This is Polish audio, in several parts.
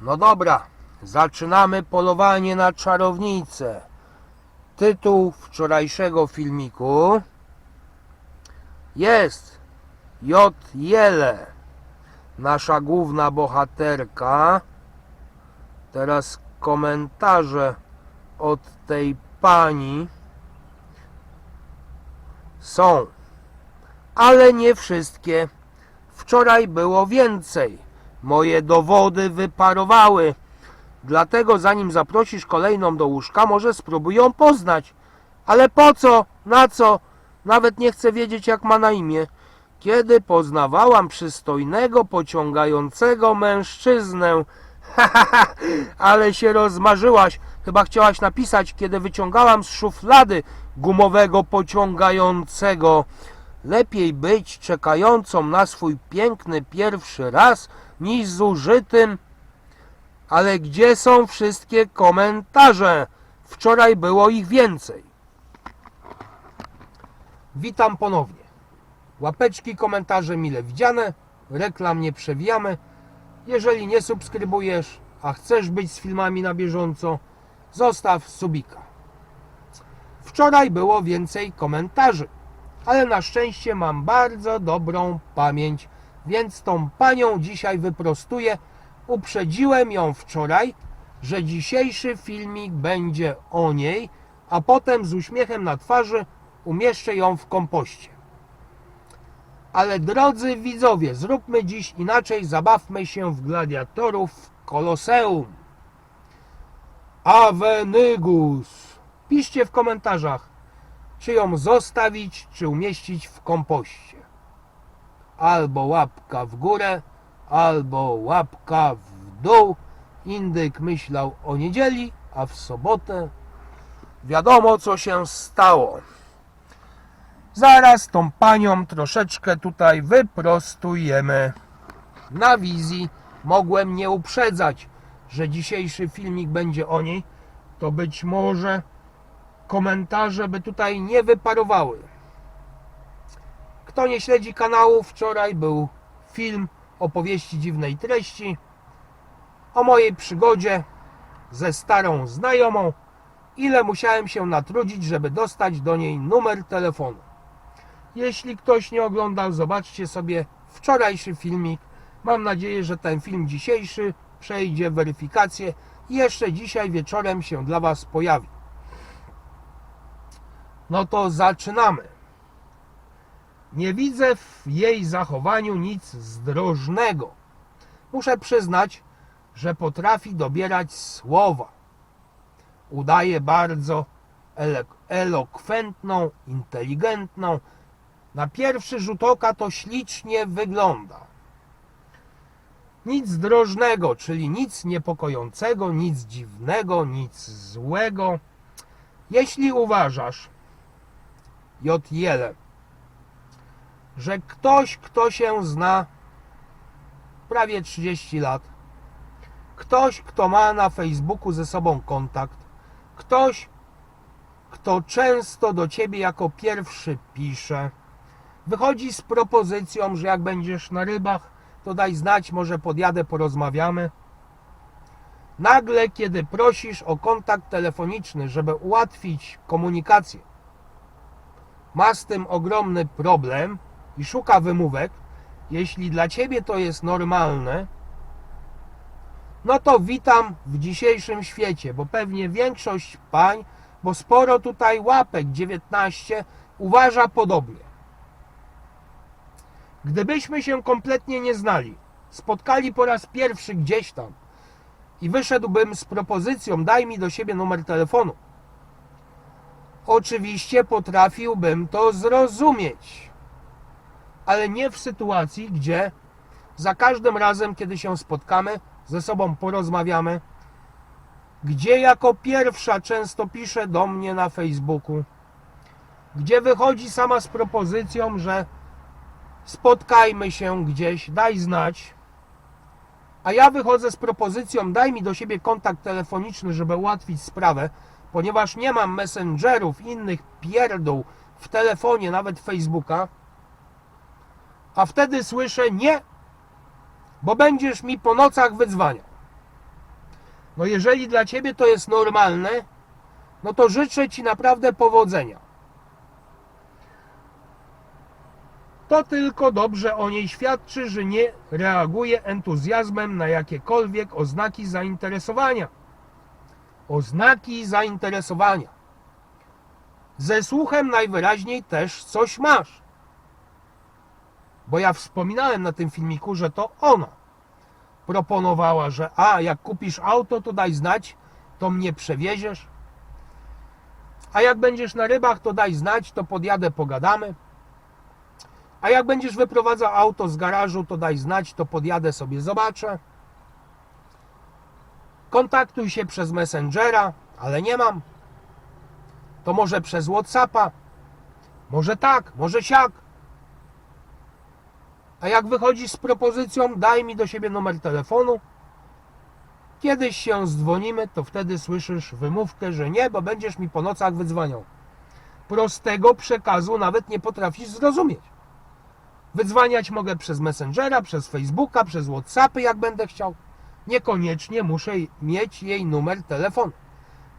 No dobra, zaczynamy polowanie na czarownicę. Tytuł wczorajszego filmiku jest J. Jele, nasza główna bohaterka. Teraz komentarze od tej pani są, ale nie wszystkie. Wczoraj było więcej. Moje dowody wyparowały. Dlatego zanim zaprosisz kolejną do łóżka, może spróbuj ją poznać. Ale po co? Na co? Nawet nie chcę wiedzieć, jak ma na imię. Kiedy poznawałam przystojnego, pociągającego mężczyznę. Ale się rozmarzyłaś. Chyba chciałaś napisać, kiedy wyciągałam z szuflady gumowego pociągającego. Lepiej być czekającą na swój piękny pierwszy raz niż zużytym. Ale gdzie są wszystkie komentarze? Wczoraj było ich więcej. Witam ponownie. Łapeczki, komentarze mile widziane, reklam nie przewijamy. Jeżeli nie subskrybujesz, a chcesz być z filmami na bieżąco, zostaw subika. Wczoraj było więcej komentarzy, ale na szczęście mam bardzo dobrą pamięć, więc tą panią dzisiaj wyprostuję. Uprzedziłem ją wczoraj, że dzisiejszy filmik będzie o niej, a potem z uśmiechem na twarzy umieszczę ją w kompoście. Ale drodzy widzowie, zróbmy dziś inaczej, zabawmy się w gladiatorów Koloseum. Avenygus. Piszcie w komentarzach, czy ją zostawić, czy umieścić w kompoście. Albo łapka w górę, albo łapka w dół. Indyk myślał o niedzieli, a w sobotę wiadomo co się stało. Zaraz tą panią troszeczkę tutaj wyprostujemy. Na wizji mogłem nie uprzedzać, że dzisiejszy filmik będzie o niej, to być może komentarze by tutaj nie wyparowały. Kto nie śledzi kanału, wczoraj był film opowieści dziwnej treści o mojej przygodzie ze starą znajomą, ile musiałem się natrudzić, żeby dostać do niej numer telefonu. Jeśli ktoś nie oglądał, zobaczcie sobie wczorajszy filmik. Mam nadzieję, że ten film dzisiejszy przejdzie weryfikację i jeszcze dzisiaj wieczorem się dla Was pojawi. No to zaczynamy. Nie widzę w jej zachowaniu nic zdrożnego. Muszę przyznać, że potrafi dobierać słowa. Udaje bardzo elokwentną, inteligentną. Na pierwszy rzut oka to ślicznie wygląda. Nic zdrożnego, czyli nic niepokojącego, nic dziwnego, nic złego. Jeśli uważasz, J. Jele, że ktoś, kto się zna prawie 30 lat, ktoś, kto ma na Facebooku ze sobą kontakt, ktoś, kto często do ciebie jako pierwszy pisze, wychodzi z propozycją, że jak będziesz na rybach, to daj znać, może podjadę, porozmawiamy. Nagle, kiedy prosisz o kontakt telefoniczny, żeby ułatwić komunikację, ma z tym ogromny problem i szuka wymówek, jeśli dla ciebie to jest normalne, no to witam w dzisiejszym świecie, bo pewnie większość pań, bo sporo tutaj łapek, 19, uważa podobnie. Gdybyśmy się kompletnie nie znali, spotkali po raz pierwszy gdzieś tam i wyszedłbym z propozycją daj mi do siebie numer telefonu, oczywiście potrafiłbym to zrozumieć, ale nie w sytuacji, gdzie za każdym razem, kiedy się spotkamy, ze sobą porozmawiamy, gdzie jako pierwsza często pisze do mnie na Facebooku, gdzie wychodzi sama z propozycją, że spotkajmy się gdzieś, daj znać, a ja wychodzę z propozycją, daj mi do siebie kontakt telefoniczny, żeby ułatwić sprawę, ponieważ nie mam messengerów, innych pierdół w telefonie, nawet Facebooka, a wtedy słyszę nie, bo będziesz mi po nocach wyzwaniał. No jeżeli dla ciebie to jest normalne, no to życzę ci naprawdę powodzenia. To tylko dobrze o niej świadczy, że nie reaguje entuzjazmem na jakiekolwiek oznaki zainteresowania. Oznaki zainteresowania. Ze słuchem najwyraźniej też coś masz. Bo ja wspominałem na tym filmiku, że to ona proponowała, że a jak kupisz auto, to daj znać, to mnie przewieziesz. A jak będziesz na rybach, to daj znać, to podjadę, pogadamy. A jak będziesz wyprowadzał auto z garażu, to daj znać, to podjadę sobie, zobaczę. Kontaktuj się przez Messengera, ale nie mam. To może przez Whatsappa. Może tak, może siak. A jak wychodzisz z propozycją, daj mi do siebie numer telefonu. Kiedyś się zdzwonimy, to wtedy słyszysz wymówkę, że nie, bo będziesz mi po nocach wydzwaniał. Prostego przekazu nawet nie potrafisz zrozumieć. Wydzwaniać mogę przez Messengera, przez Facebooka, przez Whatsappy, jak będę chciał. Niekoniecznie muszę mieć jej numer telefonu.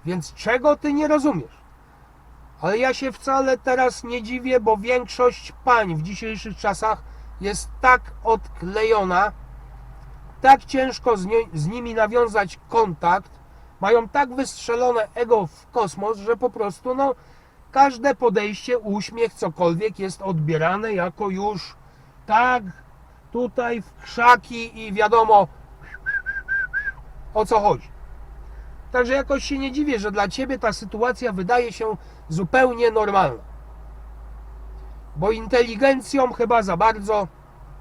Więc czego ty nie rozumiesz? Ale ja się wcale teraz nie dziwię, bo większość pań w dzisiejszych czasach jest tak odklejona, tak ciężko z, nie, z nimi nawiązać kontakt, mają tak wystrzelone ego w kosmos, że po prostu no, każde podejście, uśmiech, cokolwiek jest odbierane jako już tak tutaj w krzaki i wiadomo o co chodzi. Także jakoś się nie dziwię, że dla ciebie ta sytuacja wydaje się zupełnie normalna. Bo inteligencją chyba za bardzo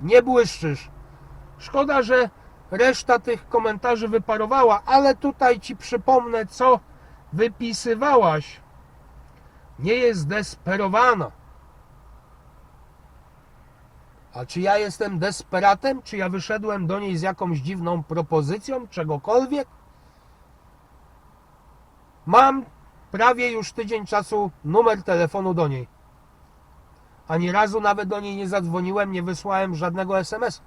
nie błyszczysz. Szkoda, że reszta tych komentarzy wyparowała, ale tutaj ci przypomnę, co wypisywałaś. Nie jest desperowana. A czy ja jestem desperatem? Czy ja wyszedłem do niej z jakąś dziwną propozycją, czegokolwiek? Mam prawie już tydzień czasu numer telefonu do niej. Ani razu nawet do niej nie zadzwoniłem, nie wysłałem żadnego SMS.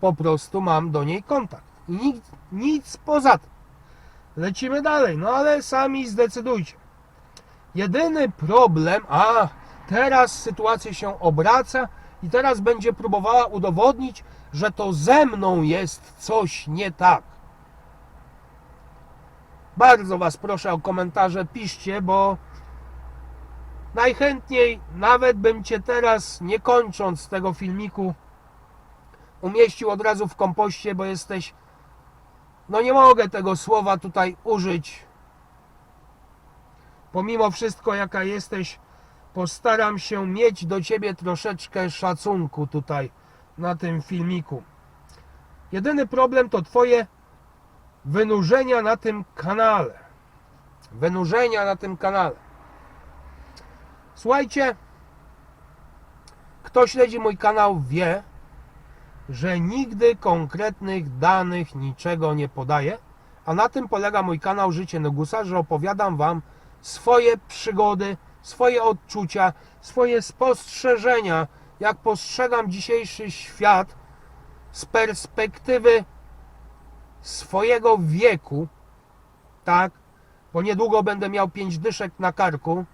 Po prostu mam do niej kontakt. I nic, nic poza tym. Lecimy dalej, no ale sami zdecydujcie. Jedyny problem, a teraz sytuacja się obraca i teraz będzie próbowała udowodnić, że to ze mną jest coś nie tak. Bardzo Was proszę o komentarze, piszcie, bo najchętniej nawet bym Cię teraz, nie kończąc tego filmiku, umieścił od razu w kompoście, bo jesteś, no nie mogę tego słowa tutaj użyć. Pomimo wszystko, jaka jesteś, postaram się mieć do Ciebie troszeczkę szacunku tutaj na tym filmiku. Jedyny problem to Twoje wynurzenia na tym kanale. Wynurzenia na tym kanale. Słuchajcie, kto śledzi mój kanał wie, że nigdy konkretnych danych niczego nie podaję, a na tym polega mój kanał Życie Negusa, że opowiadam Wam swoje przygody, swoje odczucia, swoje spostrzeżenia, jak postrzegam dzisiejszy świat z perspektywy swojego wieku, tak, bo niedługo będę miał pięć dyszek na karku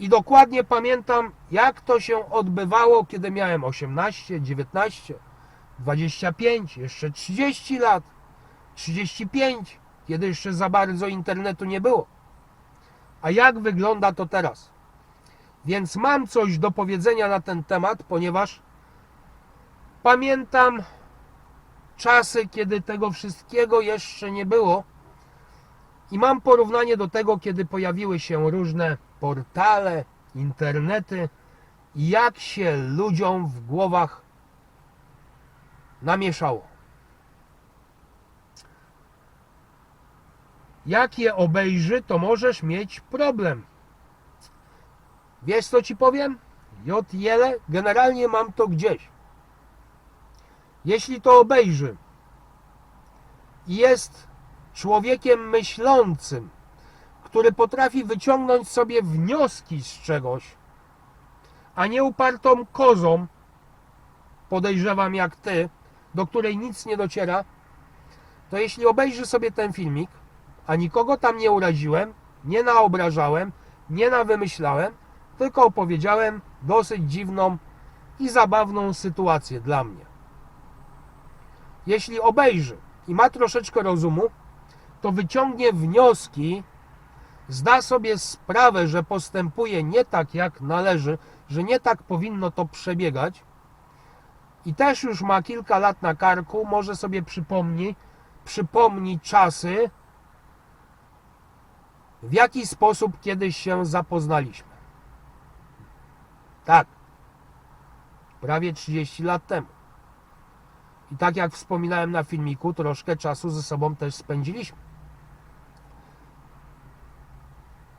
i dokładnie pamiętam, jak to się odbywało, kiedy miałem 18, 19, 25, jeszcze 30 lat, 35, kiedy jeszcze za bardzo internetu nie było. A jak wygląda to teraz? Więc mam coś do powiedzenia na ten temat, ponieważ pamiętam czasy, kiedy tego wszystkiego jeszcze nie było. I mam porównanie do tego, kiedy pojawiły się różne portale, internety jak się ludziom w głowach namieszało. Jak je obejrzy, to możesz mieć problem. Wiesz co ci powiem? J. Jele, generalnie mam to gdzieś. Jeśli to obejrzy i jest człowiekiem myślącym, który potrafi wyciągnąć sobie wnioski z czegoś, a nie upartą kozą, podejrzewam jak ty, do której nic nie dociera, to jeśli obejrzy sobie ten filmik, a nikogo tam nie uraziłem, nie naobrażałem, nie nawymyślałem, tylko opowiedziałem dosyć dziwną i zabawną sytuację dla mnie. Jeśli obejrzy i ma troszeczkę rozumu, to wyciągnie wnioski, zda sobie sprawę, że postępuje nie tak jak należy, że nie tak powinno to przebiegać i też już ma kilka lat na karku, może sobie przypomni, przypomni czasy, w jaki sposób kiedyś się zapoznaliśmy. Tak. Prawie 30 lat temu. I tak jak wspominałem na filmiku, troszkę czasu ze sobą też spędziliśmy.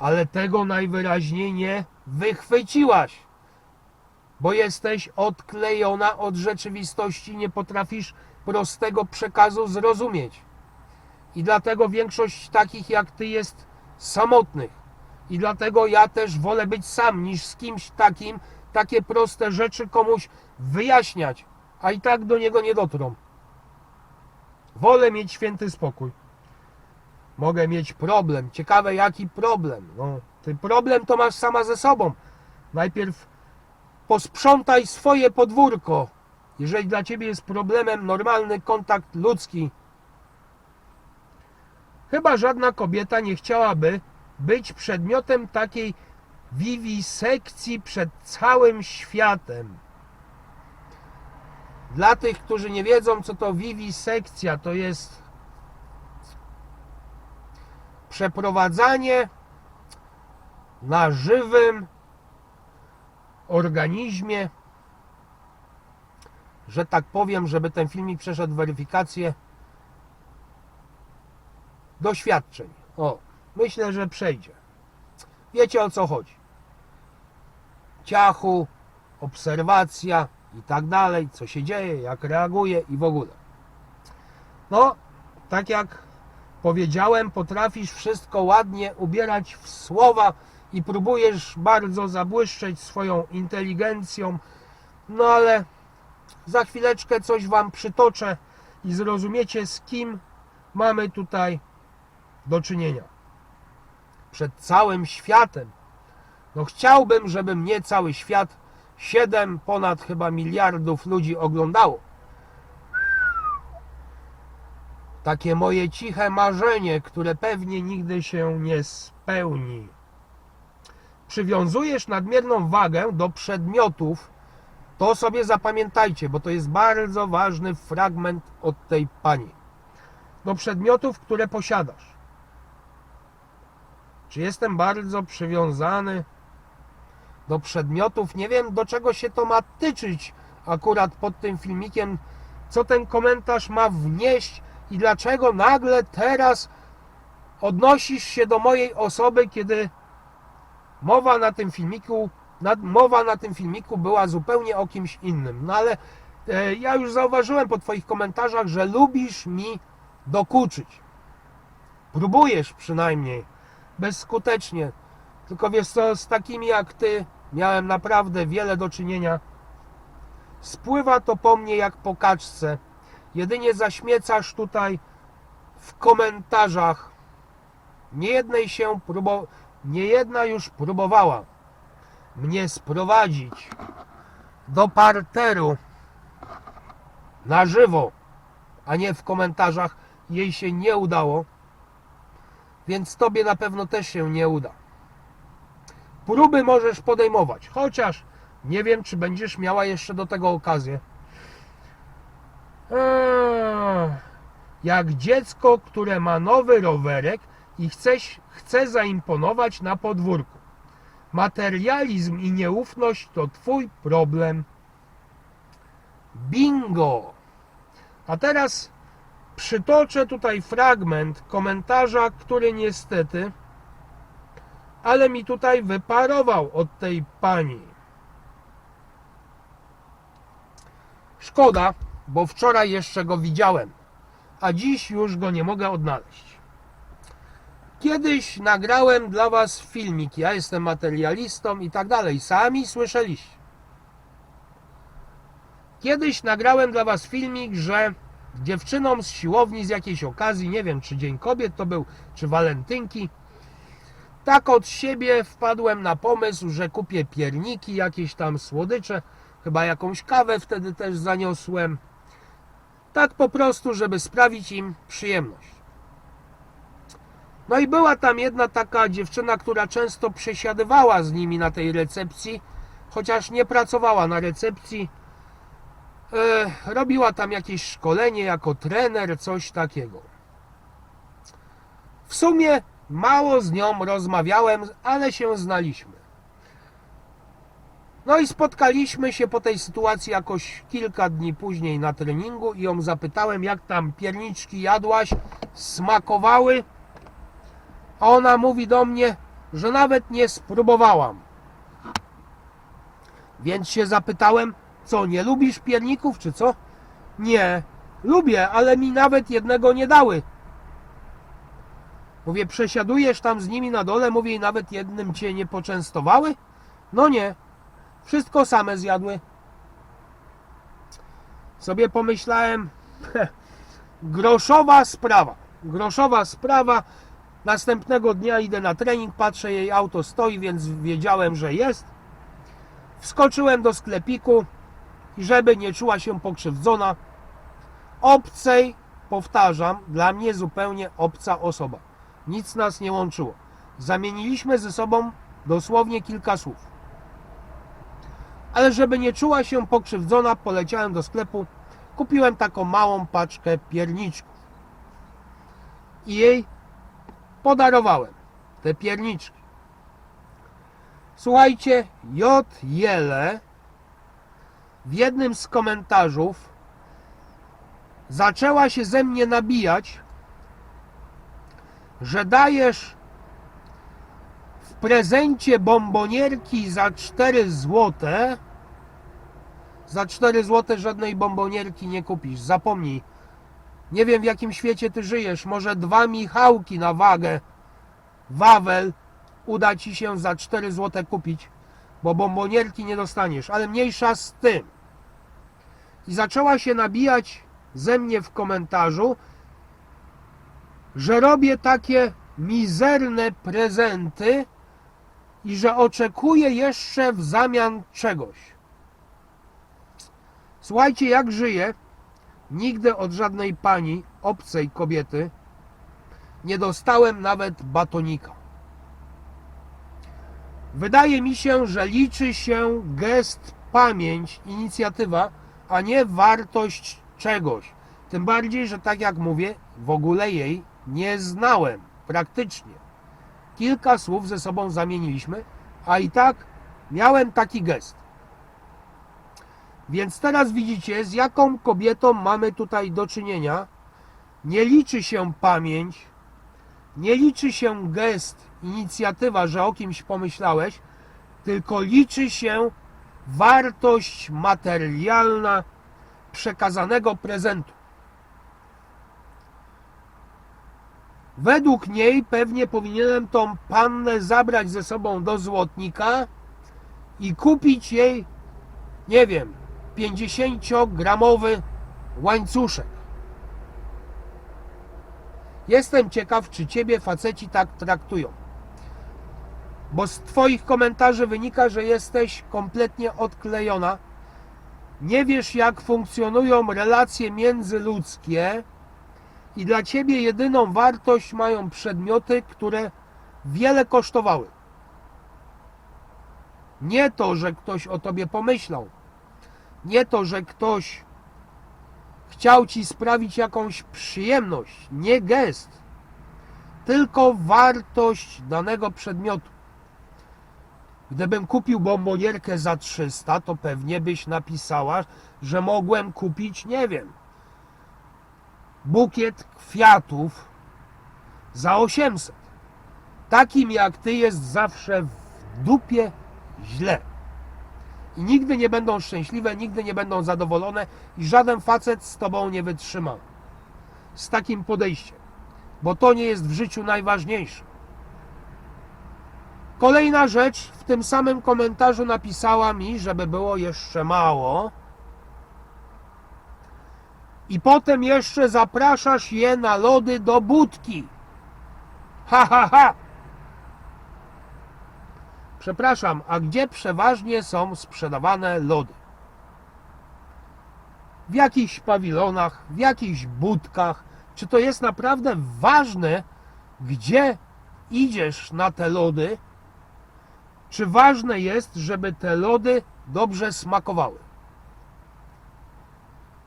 Ale tego najwyraźniej nie wychwyciłaś, bo jesteś odklejona od rzeczywistości, nie potrafisz prostego przekazu zrozumieć. I dlatego większość takich jak ty jest samotnych. I dlatego ja też wolę być sam niż z kimś takim, takie proste rzeczy komuś wyjaśniać, a i tak do niego nie dotrą. Wolę mieć święty spokój. Mogę mieć problem. Ciekawe jaki problem. No, ty problem to masz sama ze sobą. Najpierw posprzątaj swoje podwórko. Jeżeli dla ciebie jest problemem normalny kontakt ludzki, Chyba żadna kobieta nie chciałaby być przedmiotem takiej wiwisekcji przed całym światem. Dla tych, którzy nie wiedzą, co to wiwisekcja, to jest przeprowadzanie na żywym organizmie, że tak powiem, żeby ten filmik przeszedł weryfikację doświadczeń. O, myślę, że przejdzie. Wiecie o co chodzi. Ciachu, obserwacja i tak dalej, co się dzieje, jak reaguje i w ogóle. No, tak jak powiedziałem, potrafisz wszystko ładnie ubierać w słowa i próbujesz bardzo zabłyszczeć swoją inteligencją, no ale za chwileczkę coś wam przytoczę i zrozumiecie z kim mamy tutaj do czynienia. Przed całym światem. No chciałbym, żeby mnie cały świat, 7 ponad chyba miliardów ludzi oglądało. Takie moje ciche marzenie, które pewnie nigdy się nie spełni. Przywiązujesz nadmierną wagę do przedmiotów, to sobie zapamiętajcie, bo to jest bardzo ważny fragment od tej pani. Do przedmiotów, które posiadasz. Czy jestem bardzo przywiązany do przedmiotów? Nie wiem, do czego się to ma tyczyć akurat pod tym filmikiem, co ten komentarz ma wnieść i dlaczego nagle teraz odnosisz się do mojej osoby, kiedy mowa na tym filmiku, mowa na tym filmiku była zupełnie o kimś innym. No ale e, ja już zauważyłem po Twoich komentarzach, że lubisz mi dokuczyć. Próbujesz przynajmniej bezskutecznie. Tylko wiesz co, z takimi jak ty miałem naprawdę wiele do czynienia. Spływa to po mnie jak po kaczce. Jedynie zaśmiecasz tutaj w komentarzach. Niejednej się próbo... Niejedna już próbowała mnie sprowadzić do parteru na żywo, a nie w komentarzach. Jej się nie udało więc tobie na pewno też się nie uda. Próby możesz podejmować, chociaż nie wiem, czy będziesz miała jeszcze do tego okazję. Eee, jak dziecko, które ma nowy rowerek i chce, chce zaimponować na podwórku. Materializm i nieufność to twój problem. Bingo! A teraz Przytoczę tutaj fragment komentarza, który niestety, ale mi tutaj wyparował od tej pani. Szkoda, bo wczoraj jeszcze go widziałem, a dziś już go nie mogę odnaleźć. Kiedyś nagrałem dla Was filmik, ja jestem materialistą i tak dalej, sami słyszeliście. Kiedyś nagrałem dla Was filmik, że dziewczynom z siłowni z jakiejś okazji, nie wiem czy Dzień Kobiet to był, czy walentynki. Tak od siebie wpadłem na pomysł, że kupię pierniki, jakieś tam słodycze, chyba jakąś kawę wtedy też zaniosłem. Tak po prostu, żeby sprawić im przyjemność. No i była tam jedna taka dziewczyna, która często przesiadywała z nimi na tej recepcji, chociaż nie pracowała na recepcji. E, robiła tam jakieś szkolenie jako trener, coś takiego. W sumie mało z nią rozmawiałem, ale się znaliśmy. No i spotkaliśmy się po tej sytuacji jakoś kilka dni później na treningu i ją zapytałem, jak tam pierniczki jadłaś, smakowały. A ona mówi do mnie, że nawet nie spróbowałam. Więc się zapytałem, co, nie lubisz pierników, czy co? Nie, lubię, ale mi nawet jednego nie dały. Mówię, przesiadujesz tam z nimi na dole, mówię, i nawet jednym cię nie poczęstowały? No nie, wszystko same zjadły. Sobie pomyślałem, groszowa sprawa, groszowa sprawa. Następnego dnia idę na trening, patrzę, jej auto stoi, więc wiedziałem, że jest. Wskoczyłem do sklepiku i żeby nie czuła się pokrzywdzona, obcej, powtarzam, dla mnie zupełnie obca osoba. Nic nas nie łączyło. Zamieniliśmy ze sobą dosłownie kilka słów. Ale żeby nie czuła się pokrzywdzona, poleciałem do sklepu, kupiłem taką małą paczkę pierniczków. I jej podarowałem te pierniczki. Słuchajcie, J. Jele w jednym z komentarzów zaczęła się ze mnie nabijać, że dajesz w prezencie bombonierki za 4 złote. Za 4 złote żadnej bombonierki nie kupisz. Zapomnij. Nie wiem w jakim świecie ty żyjesz. Może dwa Michałki na wagę. Wawel uda ci się za 4 złote kupić, bo bombonierki nie dostaniesz. Ale mniejsza z tym. I zaczęła się nabijać ze mnie w komentarzu, że robię takie mizerne prezenty i że oczekuję jeszcze w zamian czegoś. Słuchajcie, jak żyję, nigdy od żadnej pani, obcej kobiety, nie dostałem nawet batonika. Wydaje mi się, że liczy się gest, pamięć, inicjatywa, a nie wartość czegoś. Tym bardziej, że tak jak mówię, w ogóle jej nie znałem praktycznie. Kilka słów ze sobą zamieniliśmy, a i tak miałem taki gest. Więc teraz widzicie, z jaką kobietą mamy tutaj do czynienia. Nie liczy się pamięć, nie liczy się gest, inicjatywa, że o kimś pomyślałeś, tylko liczy się wartość materialna przekazanego prezentu. Według niej pewnie powinienem tą pannę zabrać ze sobą do złotnika i kupić jej, nie wiem, 50-gramowy łańcuszek. Jestem ciekaw, czy ciebie faceci tak traktują. Bo z twoich komentarzy wynika, że jesteś kompletnie odklejona. Nie wiesz, jak funkcjonują relacje międzyludzkie i dla ciebie jedyną wartość mają przedmioty, które wiele kosztowały. Nie to, że ktoś o tobie pomyślał. Nie to, że ktoś chciał ci sprawić jakąś przyjemność, nie gest, tylko wartość danego przedmiotu. Gdybym kupił bombonierkę za 300, to pewnie byś napisała, że mogłem kupić, nie wiem, bukiet kwiatów za 800. Takim jak ty jest zawsze w dupie źle. I nigdy nie będą szczęśliwe, nigdy nie będą zadowolone i żaden facet z tobą nie wytrzyma. Z takim podejściem. Bo to nie jest w życiu najważniejsze. Kolejna rzecz, w tym samym komentarzu napisała mi, żeby było jeszcze mało. I potem jeszcze zapraszasz je na lody do budki. Ha, ha, ha! Przepraszam, a gdzie przeważnie są sprzedawane lody? W jakichś pawilonach, w jakichś budkach. Czy to jest naprawdę ważne, gdzie idziesz na te lody? Czy ważne jest, żeby te lody dobrze smakowały?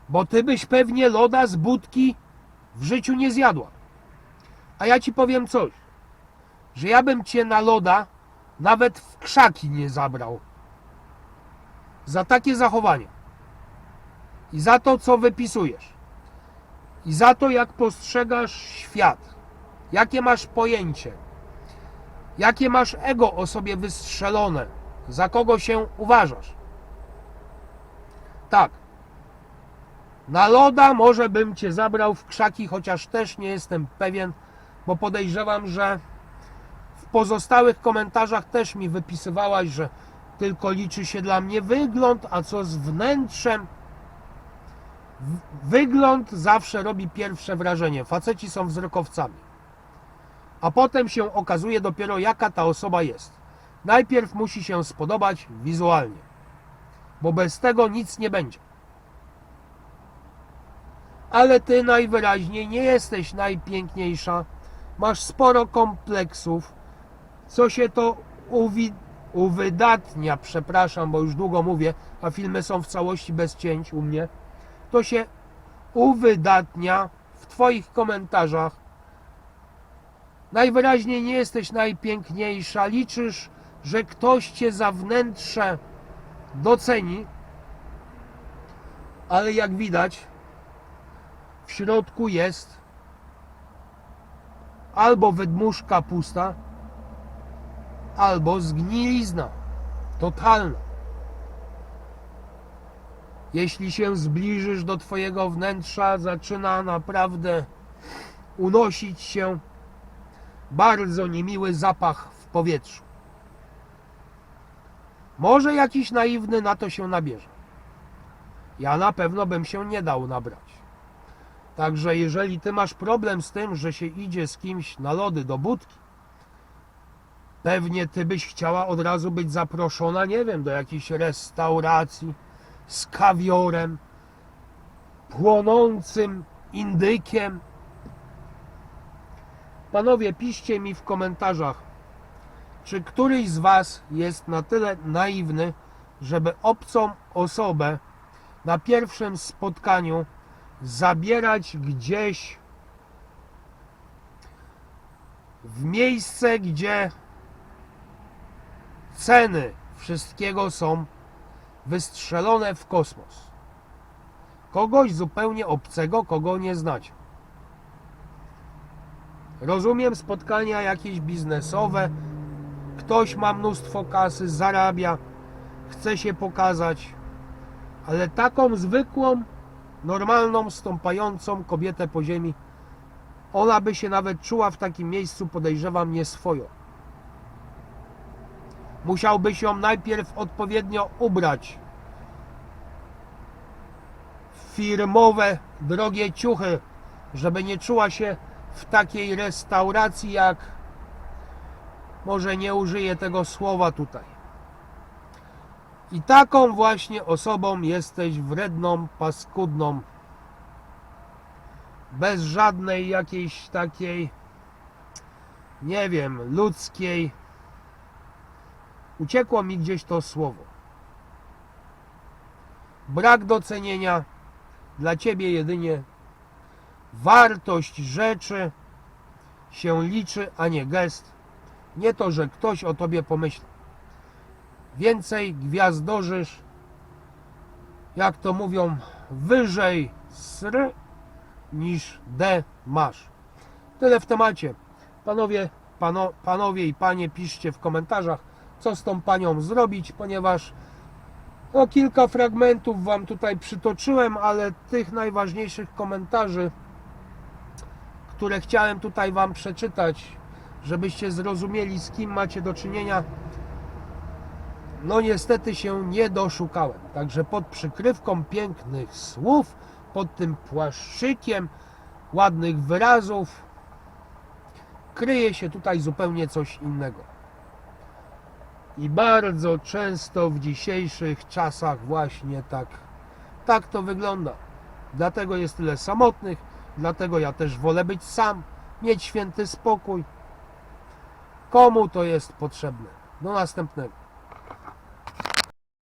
Bo ty byś pewnie loda z budki w życiu nie zjadła. A ja ci powiem coś, że ja bym cię na loda nawet w krzaki nie zabrał. Za takie zachowania. I za to, co wypisujesz. I za to, jak postrzegasz świat. Jakie masz pojęcie. Jakie masz ego o sobie wystrzelone. Za kogo się uważasz. Tak. Na loda może bym cię zabrał w krzaki, chociaż też nie jestem pewien, bo podejrzewam, że w pozostałych komentarzach też mi wypisywałaś, że tylko liczy się dla mnie wygląd, a co z wnętrzem. Wygląd zawsze robi pierwsze wrażenie. Faceci są wzrokowcami. A potem się okazuje dopiero jaka ta osoba jest. Najpierw musi się spodobać wizualnie, bo bez tego nic nie będzie. Ale ty najwyraźniej nie jesteś najpiękniejsza, masz sporo kompleksów, co się to uwi- uwydatnia, przepraszam, bo już długo mówię, a filmy są w całości bez cięć u mnie, to się uwydatnia w Twoich komentarzach. Najwyraźniej nie jesteś najpiękniejsza, liczysz, że ktoś Cię za wnętrze doceni, ale jak widać, w środku jest albo wydmuszka pusta, albo zgnilizna totalna. Jeśli się zbliżysz do Twojego wnętrza, zaczyna naprawdę unosić się bardzo niemiły zapach w powietrzu. Może jakiś naiwny na to się nabierze. Ja na pewno bym się nie dał nabrać. Także jeżeli ty masz problem z tym, że się idzie z kimś na lody do budki, pewnie ty byś chciała od razu być zaproszona, nie wiem, do jakiejś restauracji z kawiorem, płonącym indykiem. Panowie, piszcie mi w komentarzach, czy któryś z Was jest na tyle naiwny, żeby obcą osobę na pierwszym spotkaniu zabierać gdzieś w miejsce, gdzie ceny wszystkiego są wystrzelone w kosmos. Kogoś zupełnie obcego, kogo nie znacie. Rozumiem spotkania jakieś biznesowe. Ktoś ma mnóstwo kasy, zarabia, chce się pokazać, ale taką zwykłą, normalną, stąpającą kobietę po ziemi, ona by się nawet czuła w takim miejscu, podejrzewam, nieswojo. Musiałbyś ją najpierw odpowiednio ubrać firmowe, drogie ciuchy, żeby nie czuła się w takiej restauracji jak może nie użyję tego słowa tutaj. I taką właśnie osobą jesteś wredną, paskudną, bez żadnej jakiejś takiej, nie wiem, ludzkiej. Uciekło mi gdzieś to słowo. Brak docenienia dla ciebie jedynie wartość rzeczy się liczy, a nie gest. Nie to, że ktoś o tobie pomyśli. Więcej gwiazdorzysz, jak to mówią, wyżej sr niż D masz. Tyle w temacie. Panowie, pano, panowie i panie, piszcie w komentarzach, co z tą panią zrobić, ponieważ no, kilka fragmentów wam tutaj przytoczyłem, ale tych najważniejszych komentarzy, które chciałem tutaj wam przeczytać, żebyście zrozumieli, z kim macie do czynienia, no niestety się nie doszukałem. Także pod przykrywką pięknych słów pod tym płaszczykiem ładnych wyrazów kryje się tutaj zupełnie coś innego. I bardzo często w dzisiejszych czasach właśnie tak, tak to wygląda. Dlatego jest tyle samotnych, dlatego ja też wolę być sam, mieć święty spokój. Komu to jest potrzebne? Do następnego.